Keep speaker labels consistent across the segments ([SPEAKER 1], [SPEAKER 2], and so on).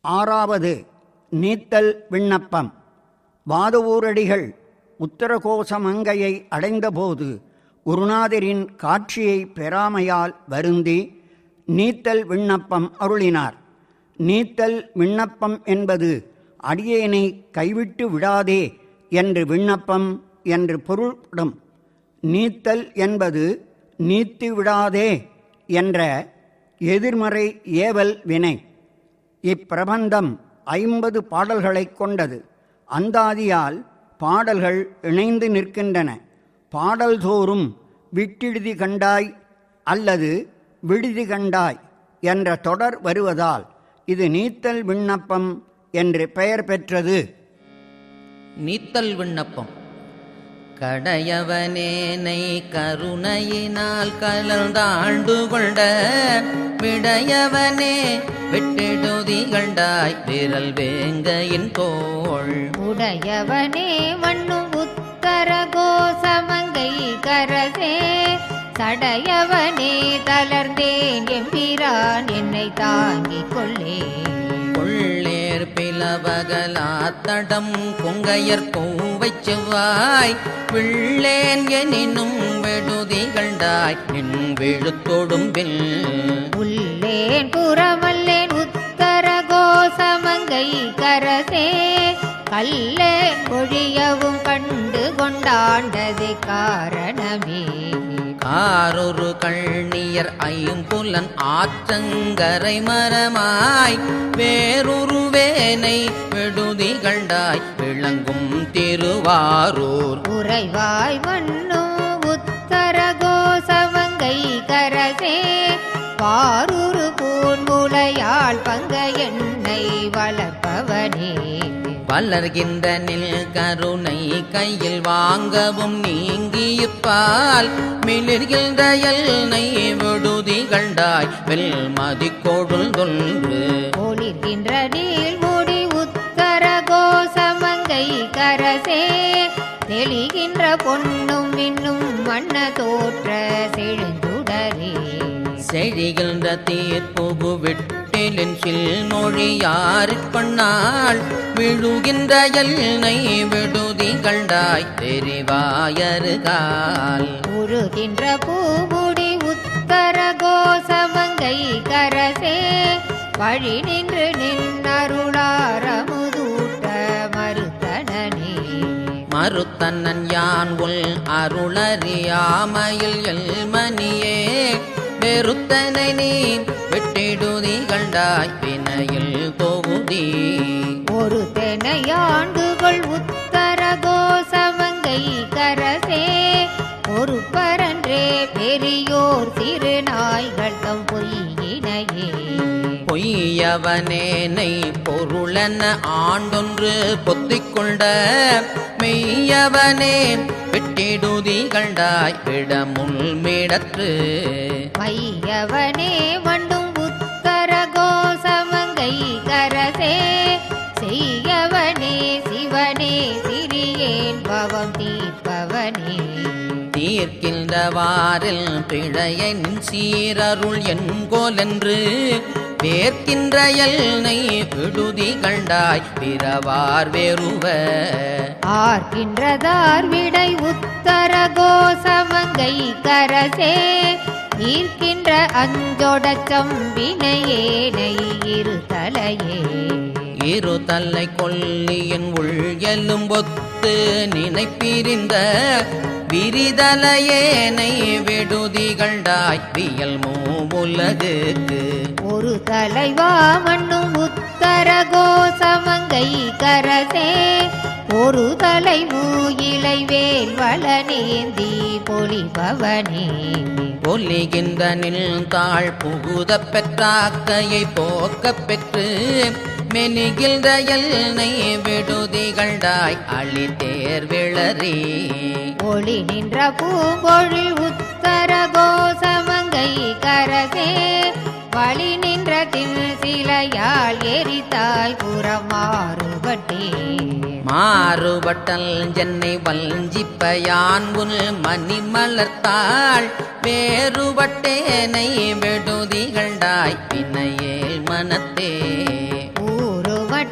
[SPEAKER 1] ஆறாவது நீத்தல் விண்ணப்பம். வாதவூரடிகள் உத்தரகோசமங்கையை அடைந்தபோது குருநாதரின் காட்சியை பெறாமையால் வருந்தி நீத்தல் விண்ணப்பம் அருளினார். நீத்தல் விண்ணப்பம் என்பது அடியேனை கைவிட்டு விடாதே என்று விண்ணப்பம் என்று பொருள்படும். நீத்தல் என்பது நீத்து விடாதே என்ற எதிர்மறை ஏவல் வினை. இப்பிரபந்தம் ஐம்பது பாடல்களைக் கொண்டது. அந்தாதியால் பாடல்கள் இணைந்து நிற்கின்றன. பாடல்தோறும் விட்டிடுதி கண்டாய் அல்லது விடுதி கண்டாய் என்ற தொடர் வருவதால் இது நீத்தல் விண்ணப்பம் என்று பெயர் பெற்றது.
[SPEAKER 2] நீத்தல் விண்ணப்பம். கடையவனேனை கருணையினால் கலந்தாண்டு கொண்ட விடையவனே விட்டிடுதி கண்டாய் விரல் வேங்கையின் தோள்.
[SPEAKER 3] உடையவனே மண்ணு உத்தர கோசமங்கை கரசே சடையவனே தளர்ந்தேன் எம்பிரான் என்னை தாங்கிக் கொள்ளேன்
[SPEAKER 2] கொள்ளேர் பொங்கையர் பூவை செவ்வாய். பிள்ளேன் எனினும் விடுதி கண்டாய் நின் விழுத்தொடும்பில்
[SPEAKER 3] உள்ளேன் புறவல்லேன் உத்தர கோசமங்கை கரசே. கல்லே பொழியவும் கண்டு கொண்டாண்டது காரணமே.
[SPEAKER 2] காரொரு கண்ணியர் ஐம்புலன் ஆற்றங்கரை மரமாய் வேறொரு வேனை விடுதி கண்டாய் விளங்கும் திருவாரூர்.
[SPEAKER 3] உறைவாய் மண்ணும் உத்தர கோசமங்கை கரசே பாரூரு பூன்முளையாள் பங்க என்னை வளர்ப்பவனே.
[SPEAKER 2] வளர்கின்ற நில் கருணை கையில் வாங்கவும் நீங்கியிருப்பால் மிளிர்கின்ற எல்லை விடுதி கண்டாய் வெல்மதி கொடுந்தொன்று.
[SPEAKER 3] ஒளிர்கின்ற நீள்முடி உத்தர கோசமங்கை கரசே தெளிகின்ற பொன்னும் மின்னும் வண்ண தோற்ற செழுந்துடரே.
[SPEAKER 2] செழிகின்ற தீர்ப்புகு விட்டிலின் சில் மொழியாரிற் பண்ணாள் விழுகின்ற எல்லை விடுதி கண்டாய் தெரிவாயருகால்.
[SPEAKER 3] உருகின்ற பூமுடி உத்தர கோசமங்கை கரசே வழி நின்று நின்னருளாரமுதூட்ட மறுத்தனனே.
[SPEAKER 2] மறுத்தன்னன் யான் உள் அருளறியாமையில் எல்மணியே வெறுத்தனை நீ விட்டிடுதி கண்டாய் வினையில் தொகுதி.
[SPEAKER 3] ஒரு தெனையாண்டுகள் உத்தர கோசமங்கை கரசே ஒரு பரன்றே பெரியோ
[SPEAKER 2] பொய்யவனேனை பொருளென ஆண்டொன்று பொத்திக் கொண்ட மெய்யவனே விட்டிடுதி கண்டாய் விடமுள் மிடற்று.
[SPEAKER 3] மையவனே மண்டும் உத்தர கோசமங்கை கரசே செய்யவனே சிவனே சிறியேன் பவம் தீர்ப்பவனே.
[SPEAKER 2] தீர்க்கின்றவாறில் பிழையன் சீரருள் என்கோலென்று வேர்க்கின்ற எல்லை விடுதி கண்டாய் பிறவார் வேறுவ.
[SPEAKER 3] ஆர்கின்றதார் விடை உத்தர கோசமங்கை கரசே ஈர்க்கின்ற அஞ்சொடச்சம் வினையேனை இரு தலையே.
[SPEAKER 2] இரு தல்லை கொல்லியின் உள் எலும்பொத்து நினைப்பிரிந்த விரிதலையேனை விடுதி கண்டாய் வியல் மூவுலகுக்கு.
[SPEAKER 3] ஒரு தலைவா மண்ணும் உத்தர கோசமங்கை கரசே ஒரு தலை மூயிலை வேல் வளனேந்தி பொலிபவனே.
[SPEAKER 2] பொலிகின்ற நில் தாழ் புகுத பெற்றாக்கையை போக்கப் பெற்று மெலிகின்ற எல்லை விடுதி கண்டாய் அழி தேர்விளறி
[SPEAKER 3] ஒளி நின்ற பூங்கொழில் உத்தர கோசமங்கை கரசே வழி நின்ற தின் சிலையால் எரித்தாய் புறமாறுபட்டே
[SPEAKER 2] மாறுபட்டல் ஜென்னை வல்ஞ்சிப்பயான் உன் மணி மலர்த்தாள் வேறுபட்டேனை விடுதி கண்டாய் பின்னையேல் மனத்தே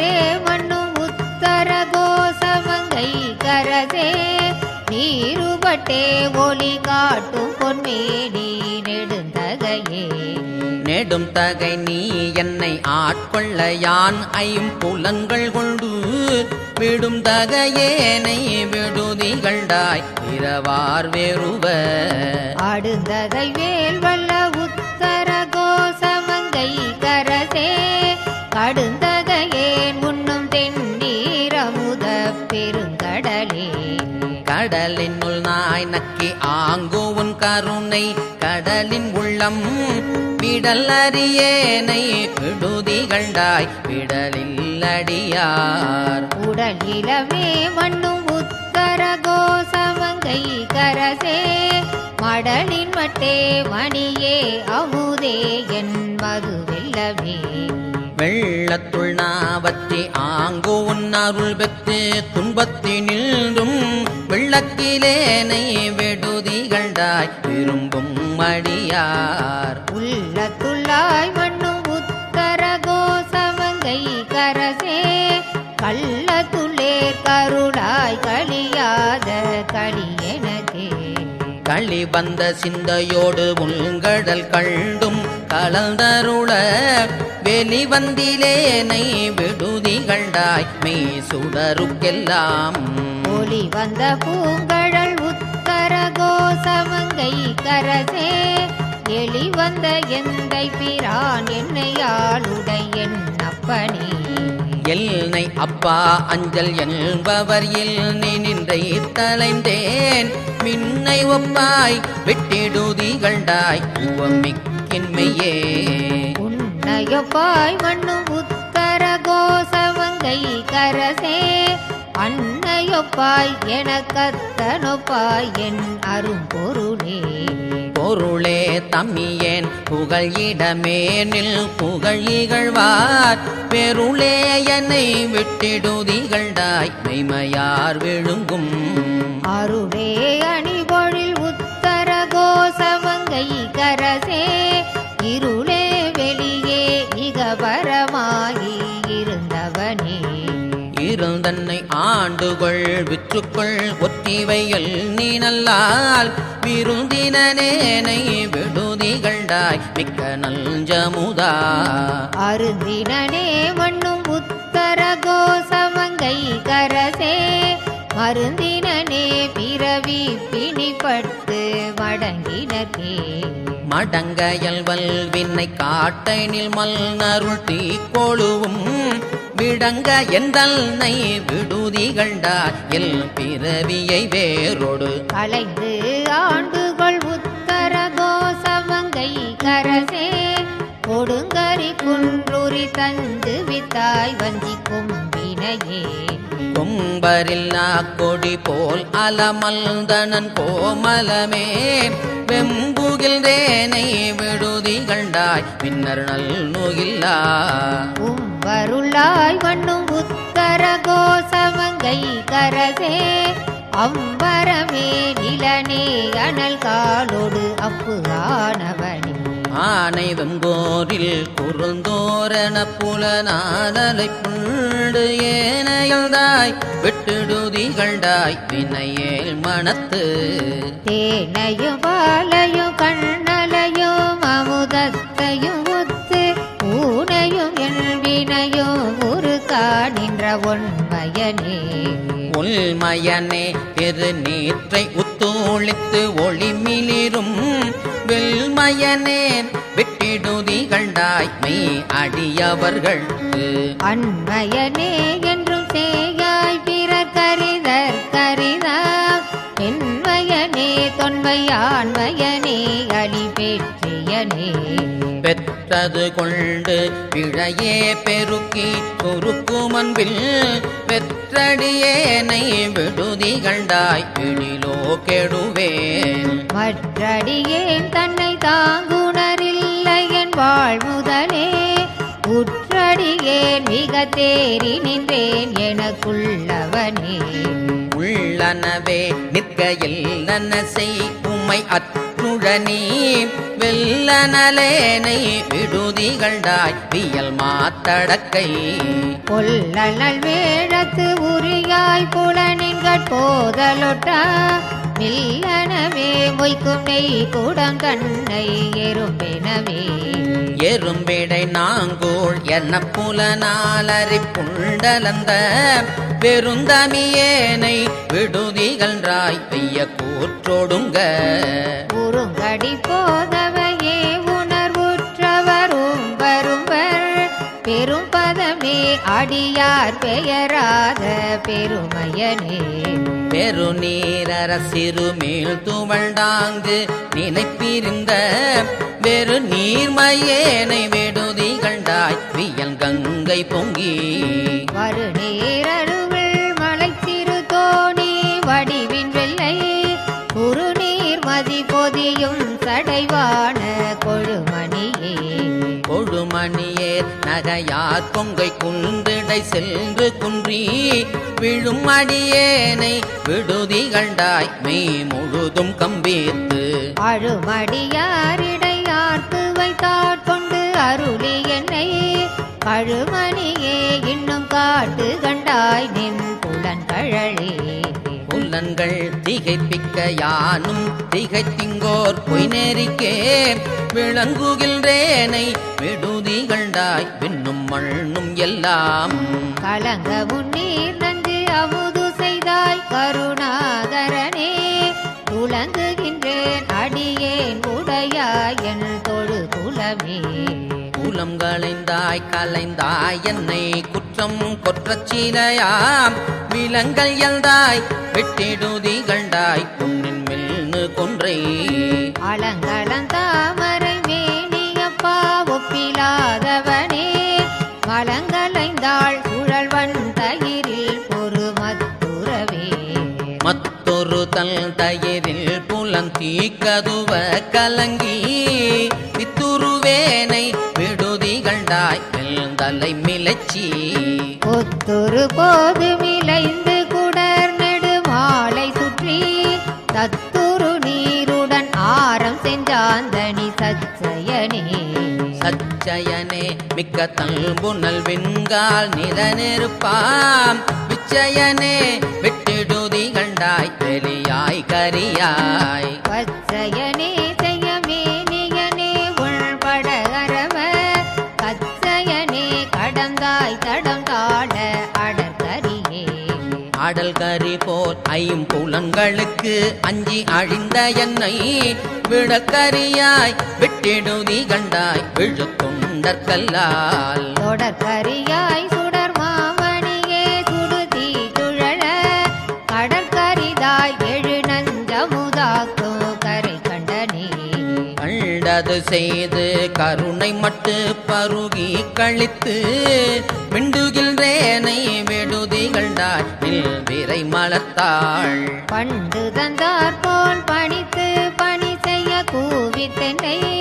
[SPEAKER 3] கரசே மண்ணு உத்தர கோசமங்கை கரசே நீருபட்டே ஒளி காட்டும் பொன்மேடி நெடுந்தகையே
[SPEAKER 2] நெடும் தகை நீ என்னை ஆட்கொள்ள யான் ஐம் புலங்கள் கொண்டு விடும் தகையேனை விடுதிகண்டாய் இரவார் வேறுவ.
[SPEAKER 3] ஆடுந்தகை வேல் வல்ல உத்தர கோசமங்கை கரசே கடு
[SPEAKER 2] கடலினுள் நாய் நக்கி ஆங்கு உன் கருணை. கடலின் உள்ளம் விடல் அறியேனை விடுதிகள்டாய் விடலில் அடியார்.
[SPEAKER 3] உடலிலவே இளமே மண்ணும் உத்தர கோசமங்கை கரசே. மடலின் மட்டே மணியே அமுதே என்பது வெல்லவே
[SPEAKER 2] வெள்ளத்துள் நாவற்றி ஆங்கு உன் அருள் பெற்று துன்பத்தினின்றும் வெள்ளத்திலேனை விடுதிகள்டாய் விரும்பும் மடியார்
[SPEAKER 3] உள்ளத்துள்ளாய் மண்ணும் உத்தர கோசமங்கை கரசே கள்ளத்துள்ளே கருளாய் களியாத களியனகே
[SPEAKER 2] களி வந்த சிந்தையோடு உள்கடல் கண்டும் கலந்தருள வெளிவந்திலேனை விடுதிகள்டாய் மெய் சுடருக்கெல்லாம்
[SPEAKER 3] ஒளி வந்த பூங்கழல் உத்தர கோசமங்கை கரசே எளி வந்த எந்தை பிரான் என்னையாளுடை என் அப்பனே
[SPEAKER 2] எல்னை அப்பா அஞ்சல் என்பவர் எல்னை நின்றை தலைந்தேன். மின்னை ஒப்பாய் விட்டிடுதிகள்டாய் உவமிக்கின்மையே
[SPEAKER 3] உன்னையொப்பாய் மண்ணும் உத்தர கோசமங்கை கரசே அன்னையொப்பாய் எனக்கத்தனொப்பாய் என் அரும்பொருளே.
[SPEAKER 2] பொருளே தமியேன் புகழ் இடமேனில் புகழ் இகழ்வார். பெருளே என்னை விட்டிடுதிகள்டாய் மெய்மையார் விழுங்கும்.
[SPEAKER 3] அருளே அணிபொழில் உத்தர கோசமங்கை கரசே இகபரமாகி இருந்தவனே.
[SPEAKER 2] இருந்தன்னை ஆண்டுகொள் விற்றுக்கொள் ஒத்திவையல் நீ நல்லால். விருந்தினேனை விடுதிகள்டாய் மிக்க நல்ஜமுதா.
[SPEAKER 3] அருந்தினனே மண்ணும் உத்தர கோசமங்கை கரசே. மருந்தினனே
[SPEAKER 2] மடங்கயல் வல்வினை காட்டைனில் மல்நருள் தீக்கொழுவும். விடங்க எந்தல்னை விடுதிகள்டார் எல் பிறவியை வேரோடு
[SPEAKER 3] கலைந்து ஆண்டுகள் உத்தர கோசமங்கை கரசே. கொடுங்கரி குன்றுரி தந்து வித்தாய் வஞ்சி கொம்பினையே
[SPEAKER 2] கொம்பரில்லா கொடி போல் அலமல்தனன் கோமலமே. வெம்புகில் தேனை விடுதிகள்டாய் பின்னர் நல் நுகில்லா.
[SPEAKER 3] உம்பருளாய் வண்ணும் உத்தர கோசமங்கை கரசே. அம்பரமே நிலனே அனல் காலோடு அப்புகானவனே ஆனவனே
[SPEAKER 2] ஆனை வெங்கோரில் குறுந்தோரண புலனாதலை புண்டு ஏனையல்தாய் விட்டுடுதிகள்டாய் வினையேல் மனத்து
[SPEAKER 3] தேனையும் பாலையும் கண்ணலையும் அமுதத்தையும் ஒத்து ஊனையும் எழ்வினையும் ஒரு காணின்ற ஒன்மயனே
[SPEAKER 2] உள்மயனே பெரு நீற்றை உத்தூளித்து ஒளிமிளிரும் வெல்மயனேன் வெட்டிடுதி கண்டாய்மை அடியவர்கள்
[SPEAKER 3] அன்மயனே என்றும் செய்யாய் பிறர் கரிதர் கரிதா. என்மயனே தொன்மையான்மயனே அடி பெற்றியனே
[SPEAKER 2] பெற்றது கொண்டு பிழையே பெருக்கி சுருக்கும் அன்பில் பெற்றடியேனை விடுதிகள்டாய் பிடிலோ கெடுவேன்.
[SPEAKER 3] மற்றடியேன் தன்னை தாங்குணரில்லை என் வாழ்முதலே உற்றடியேன் மிக தேறி நின்றேன் எனக்குள்ளவனே.
[SPEAKER 2] உள்ளனவே நிற்க இல்லன செய் உம்மை அற்றுழனி வெல்லனலேனை விடுதிகள்டாய் வியல் மாத்தடக்கை.
[SPEAKER 3] கொல்லனல் வேழத்து உரியாய் புலனின்கட் போதலொட்டா மில்லனவே மொய்க்கும் நெய் கூடம் கண்ணை எறும்பெனவே.
[SPEAKER 2] எறும்பிடை நாங்கோள் என்ன புலனாலறி புண்டலந்த பெருந்தமியேனை விடுதிகள்ராய் பெய்ய கூற்றோடுங்க.
[SPEAKER 3] உருங்கடி போதவையே பெரும் பதமே அடியார் பெயராத பெருமையனே.
[SPEAKER 2] பெருநீரர சிறுமேல் துவண்டாங்கு நினைப்பிருந்த வெறு நீர்மையேனை விடுதி கண்டாய் வியல் கங்கை பொங்கி.
[SPEAKER 3] வருநீரருள் மலை சிறு தோணி வடிவின் வெள்ளை குறுநீர் மதி பொதியும் சடைவான.
[SPEAKER 2] மணியேர் நகையார் பொங்கை குன்றிடை சென்று குன்றி விழும் அடியேனை விடுதி கண்டாய் மெய் முழுதும் கம்பீர்த்து.
[SPEAKER 3] அழுமடியாரிடையார்த்து வைத்தாற் கொண்டு அருளி என்னை கழுமணியே இன்னும் காட்டு கண்டாய் நின் புலன்கழலே.
[SPEAKER 2] புல்லன்கள் திகைப்பிக்க யானும் திகைத்திங்கோர் பொய் நெறிக்கே விளங்குகின்றேனை விடுதிகண்டாய் விண்ணும் மண்ணும் எல்லாம். கலங்கவும் களைந்தாய் கலைந்தாய் என்னை குற்றம் கொற்றச்சீரையாம் விலங்கல் எல்தாய் விட்டிடுதி கண்டாய் பொன்னின் மெல்னு கொன்றை.
[SPEAKER 3] அலங்கலந்தாமரை மேனியப்பா ஒப்பிலாதவனே. மலங்களைந்தாள் சுழல்வன் தயிரில் பொறுமத்துறவே
[SPEAKER 2] மத்தொரு தல் தயிரில் புலம் தீக்கதுவ கலங்கி வித்துருவேனை கண்டாய் மெல்தலை மிளச்சி.
[SPEAKER 3] ஒத்தொரு போது மிளைந்து குடர் நெடு மாலை சுற்றி தத்துரு நீருடன் ஆரம் செஞ்சாந்தனி சச்சயனே.
[SPEAKER 2] சச்சயனே மிக்க தல்புனல் விண்கால் நிறநெருப்பாம் விச்சயனே விட்டிடுதி கண்டாய் வெளியாய் கரியாய். ஐம்புலங்களுக்கு அஞ்சி அழிந்த என்னை விடக்கரியாய் விட்டிடுதி கண்டாய் விழுத்தொண்டற்கல்லால்
[SPEAKER 3] தொடர்கரியாய் சுடர் மாமணியே சுடுதி துழல கடற்கரிதாய் எழு நஞ்சமுதாக்கும் கரை கண்டனே
[SPEAKER 2] கண்டது செய்து கருணை மட்டு பருகி கழித்து மிண்டுகின்றேனை விடுதி கண்டாய் விரை மலர்த்தாள்
[SPEAKER 3] பண்டு தந்தார் போல் பணித்து பணி செய்ய கூவித்தென்னை. கொண்டனந்தாய்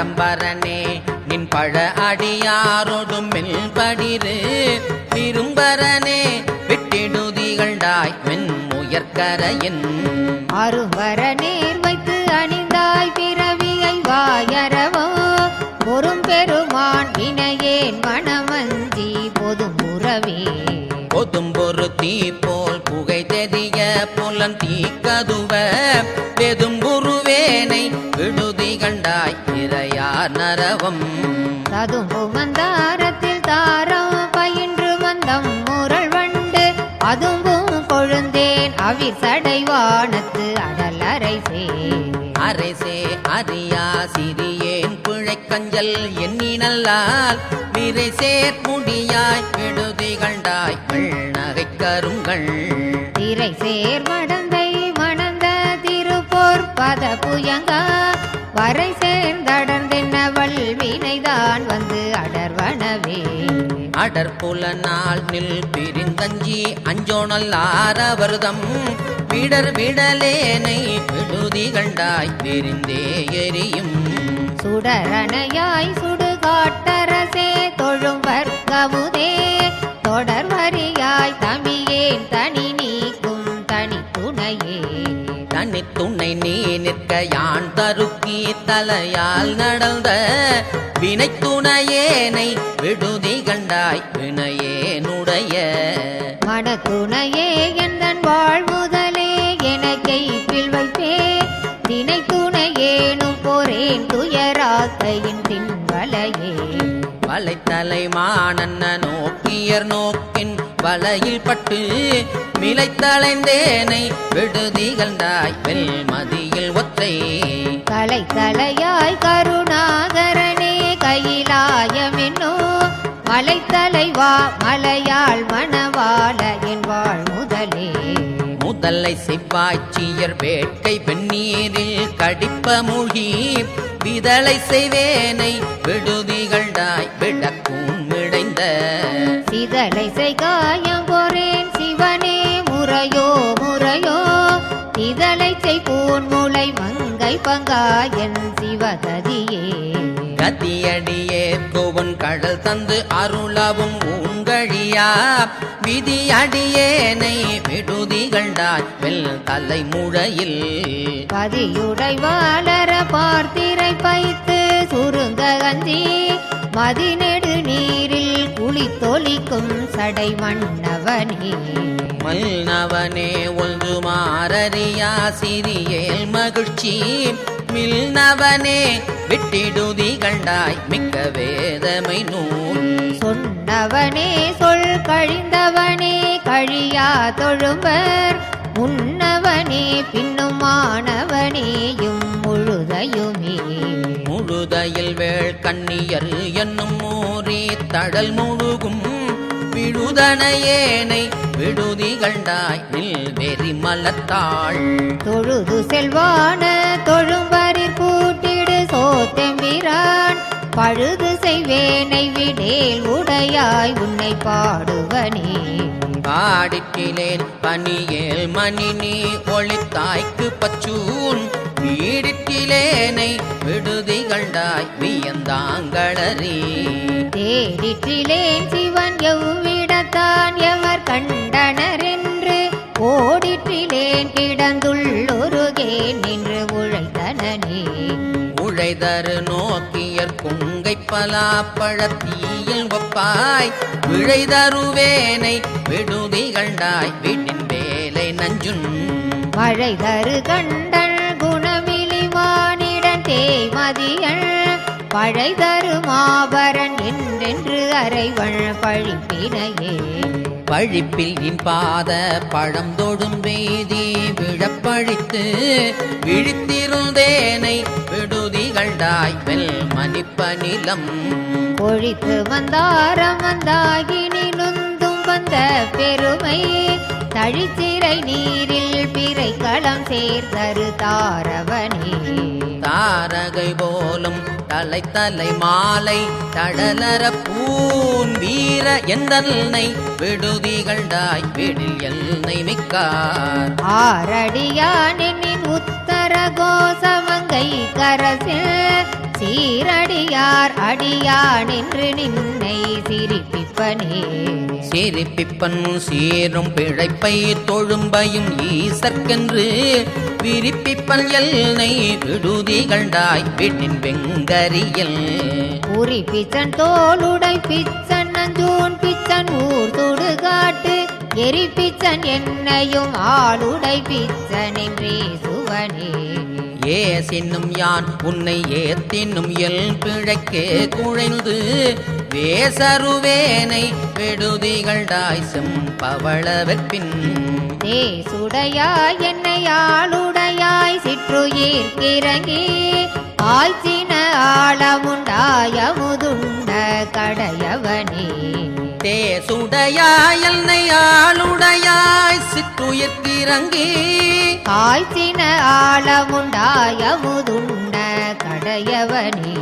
[SPEAKER 3] பரம்பரனே
[SPEAKER 2] நின் பழ அடியாரோடும் மெல்படிரு திரும்பரனே விட்டிடுதிகள்டாய் மென் முயற்கரையின்
[SPEAKER 3] அரும்பர நேர் வைத்து அணிந்தாய் பிறவியை வாயறவோ. பொறும் பெருமான் வினையேன் மனமஞ்சி பொதும் உறவே
[SPEAKER 2] பொதும்பொரு தீ போல் புகை தெரிய புலன் தீக்கதுவ. கண்டாய் இறையார் நரவம்.
[SPEAKER 3] ததும்பு மந்தாரத்தில் தாரம் பயின்று மந்தம் முரள் வண்டு. அதும்பும் கொழுந்தேன் அவிர் சடைவானத்து அடலரை சே
[SPEAKER 2] அரசே அறியா சிறியேன் பிழைக்கஞ்சல் எண்ணினல்லால் விரைசேர் முடியாய் விடுதி கண்டாய் வெள்ளகை கருங்கள்
[SPEAKER 3] திரை சேர் மடந்தை மணந்த திருப்போர் பத புயங்கா வரை சேர்ந்தடர்ந்தென்ன வல்வினைதான் வந்து அடர்வனவே
[SPEAKER 2] அடற்புலனால் நில் பிரிந்தஞ்சி அஞ்சோனல்லாரவர்தம் விடர் விடலேனை விடுதி கண்டாய் விரிந்தே எரியும்.
[SPEAKER 3] சுடரணையாய் சுடுகாட்டரசே தொழும் வர்க்கமுதே தொடர்வரியாய் தமியேன் தனி நீக்கும் தனி துணையே.
[SPEAKER 2] தனி துணை நீ நிற்க யான் தருக்கி தலையால் நடந்த வினை துணையேனை விடுதி கண்டாய் வினையேனுடைய
[SPEAKER 3] மனத்துணையே எந்தன் வாழ்முதலே எனக்கை பில் வைப்பே தினை துணையேனும் போரேன் துயராக்கையின் தின்வலையே
[SPEAKER 2] வலைத்தலை மானன்ன நோக்கியர் நோக்கின் வலையில் பட்டு மிளைத்தலைந்தேனை விடுதி கண்டாய் வெல்மதியில் ஒற்றை
[SPEAKER 3] கலை தலையாய் கருணாகரனே கையிலாயமென்னோ மலைத்தலைவா மலையாள் மணவாள என் வாழ் முதலே.
[SPEAKER 2] முதலை செவ்வாய்ச்சியர் வேட்டை வெந்நீரில் கடிப்ப மூழ்கி விதலை செய்வேனை விடுதிகள்டாய் விடக்கும் மிடைந்த
[SPEAKER 3] சிதலை செய்காயம் போரேன் சிவனே முறையோ முறையோ. சிதலை செய்பூன் முளை மங்கை பங்காயன் சிவகதியே
[SPEAKER 2] கதியடியே கோவன் கடல் தந்து அருளவும் உங்கழியா விதி அடியேனை விடுதிகள்டாய் வெல் தலைமுழையில்
[SPEAKER 3] பதியுடை வாளர பார்த்திரை பைத்து சுருங்க அஞ்சி மதிநெடு நீரில் குளித்தொலிக்கும் சடை மன்னவனே
[SPEAKER 2] மல்னவனே ஒன்று மாறறியா சிறியேல் மகிழ்ச்சி. மில்னவனே விட்டிடுதி கண்டாய் மிக்க வேதமை நூல்.
[SPEAKER 3] சொன்னவனே சொல் கழிந்தவனே கழியா தொழும்பர். முன்னவனே பின்னும் மாணவனேயும் முழுதையுமே.
[SPEAKER 2] முழுதையில் வேள் கண்ணியர் என்னும் மூரி தடல் முழுகும் விழுதனையேனை விடுதி கண்டாய் நில் வெறி மலத்தாள்.
[SPEAKER 3] தொழுது செல்வான தொழும்பரிற் கூட்டிடு சோத்தெம்பிரான். பழுது செய்வேனை விடேல் உடையாய் உன்னை பாடுவனே.
[SPEAKER 2] காடிட்டிலேன் பனியேல் மணி நீ ஒளித்தாய்க்கு பச்சூன். வீடிட்டிலேனை விடுதி கண்டாய் வியந்தாங்களறி.
[SPEAKER 3] தேடிற்றிலேன் சிவன் எவ்விடத்தான் எவர் கண்டனர் என்று ஓடிற்றிலேன் கிடந்துள்ளொருகே நின்று உழைத்தனனே.
[SPEAKER 2] உழைதரு நோக்கியர் குங்கை பலாப்பழத்தீயில் ஒப்பாய் விழைதருவேனை விடுதி கண்டாய் வீட்டின் வேலை நஞ்சுன்
[SPEAKER 3] மழை தரு கண்டன் பழை தரு மாபரன் என்றென்று அறைவள் பழிப்பினையே.
[SPEAKER 2] பழிப்பில் இன் பாத பழம் தொடும் வேதி விழப்பழித்து விழித்திருந்தேனை விடுதி கண்டாய் வெல் மணிப்பநிலம்
[SPEAKER 3] பொழித்து வந்தாரம் வந்தாகினி நுந்தும் வந்த பெருமை தழிச்சிறை நீரில் பிறை களம் சேர்தரு தாரவனே.
[SPEAKER 2] தாரகை போலும் தலை தலை மாலை தடலர பூன் வீர எந்தன்னை விடுதிகள்டாய் விடில் எல்லை மிக்கார்.
[SPEAKER 3] ஆரடியானின் உத்தர கோசமங்கை கரசில் சீரடியார் அடியான் என்று நின்னை சிரிப்பிப்பனே.
[SPEAKER 2] சிரிப்பிப்பன் சீரும் பிழைப்பை தொழும்பையும் ஈசற்கென்று விரிப்பிப்பன் எல்லை விடுதிகள்டாய் வீட்டின் வெங்கரியல்.
[SPEAKER 3] உரி பிச்சன் தோளுடை பிச்சன் நஞ்சூன் பிச்சன் ஊர் சுடுகாட்டு எரி பிச்சன் என்னையும் ஆளுடை பிச்சன் என்றே சுவனே.
[SPEAKER 2] ஏசினும் யான் உன்னை ஏத்தினும் எல் பிழைக்கே குழைந்து வேசருவேனை விடுதிகள்டாய் செம்பவள வெற்பின்
[SPEAKER 3] தேசுடையாய் என்னை ஆளுடையாய் சிற்றுயிர் கிறங்கி ஆய்ச்சின ஆளவுண்டாயமுதுண்ட கடையவனே.
[SPEAKER 2] தேசுடையாய் என்னை ஆளுடையாய் சிற்றுயிர்க்கிறங்கி
[SPEAKER 3] ஆழ்த்தின ஆழமுண்டாய முதுண்ட கடையவனே